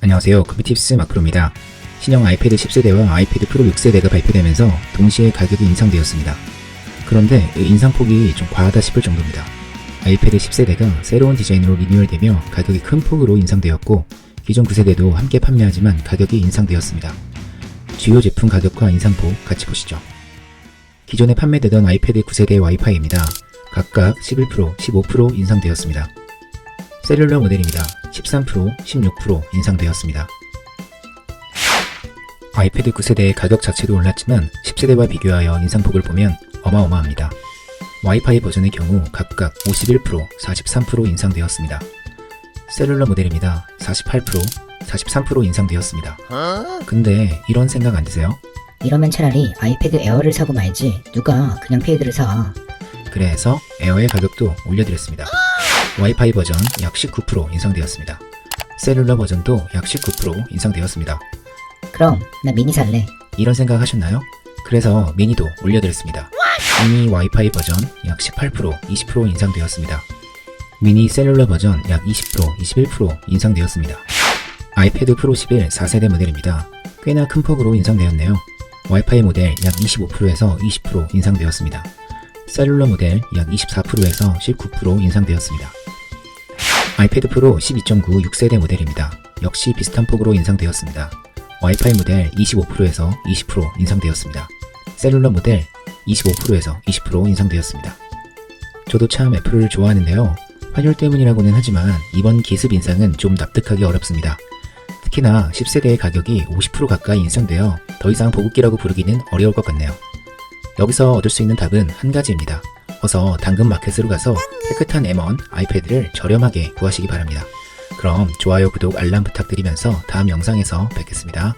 안녕하세요. 컴퓨티브스 마크로입니다. 신형 아이패드 10세대와 아이패드 프로 6세대가 발표되면서 동시에 가격이 인상되었습니다. 그런데 이 인상폭이 좀 과하다 싶을 정도입니다. 아이패드 10세대가 새로운 디자인으로 리뉴얼되며 가격이 큰 폭으로 인상되었고 기존 9세대도 함께 판매하지만 가격이 인상되었습니다. 주요 제품 가격과 인상폭 같이 보시죠. 기존에 판매되던 아이패드 9세대 와이파이입니다. 각각 11%, 15% 인상되었습니다. 셀룰러 모델입니다. 13%, 16% 인상되었습니다. 아이패드 9세대의 가격 자체도 올랐지만 10세대와 비교하여 인상폭을 보면 어마어마합니다. 와이파이 버전의 경우 각각 51%, 43% 인상되었습니다. 셀룰러 모델입니다. 48%, 43% 인상되었습니다. 근데 이런 생각 안 드세요? 이러면 차라리 아이패드 에어를 사고 말지 누가 그냥 페이드를 사 그래서 에어의 가격도 올려드렸습니다. 와이파이 버전 약 19% 인상되었습니다. 셀룰러 버전도 약 19% 인상되었습니다. 그럼 나 미니 살래 이런 생각 하셨나요? 그래서 미니도 올려드렸습니다. 미니 와이파이 버전 약 18%, 20% 인상되었습니다. 미니 셀룰러 버전 약 20%, 21% 인상되었습니다. 아이패드 프로 11 4세대 모델입니다. 꽤나 큰 폭으로 인상되었네요. 와이파이 모델 약 25%에서 20% 인상되었습니다. 셀룰러 모델 약 24%에서 19% 인상되었습니다. 아이패드 프로 12.9 6세대 모델입니다. 역시 비슷한 폭으로 인상되었습니다. 와이파이 모델 25%에서 20% 인상되었습니다. 셀룰러 모델 25%에서 20% 인상되었습니다. 저도 참 애플을 좋아하는데요. 환율 때문이라고는 하지만 이번 기습 인상은 좀 납득하기 어렵습니다. 특히나 10세대의 가격이 50% 가까이 인상되어 더 이상 보급기라고 부르기는 어려울 것 같네요. 여기서 얻을 수 있는 답은 한 가지입니다. 어서 당근 마켓으로 가서 깨끗한 M1 아이패드를 저렴하게 구하시기 바랍니다. 그럼 좋아요, 구독, 알람 부탁드리면서 다음 영상에서 뵙겠습니다.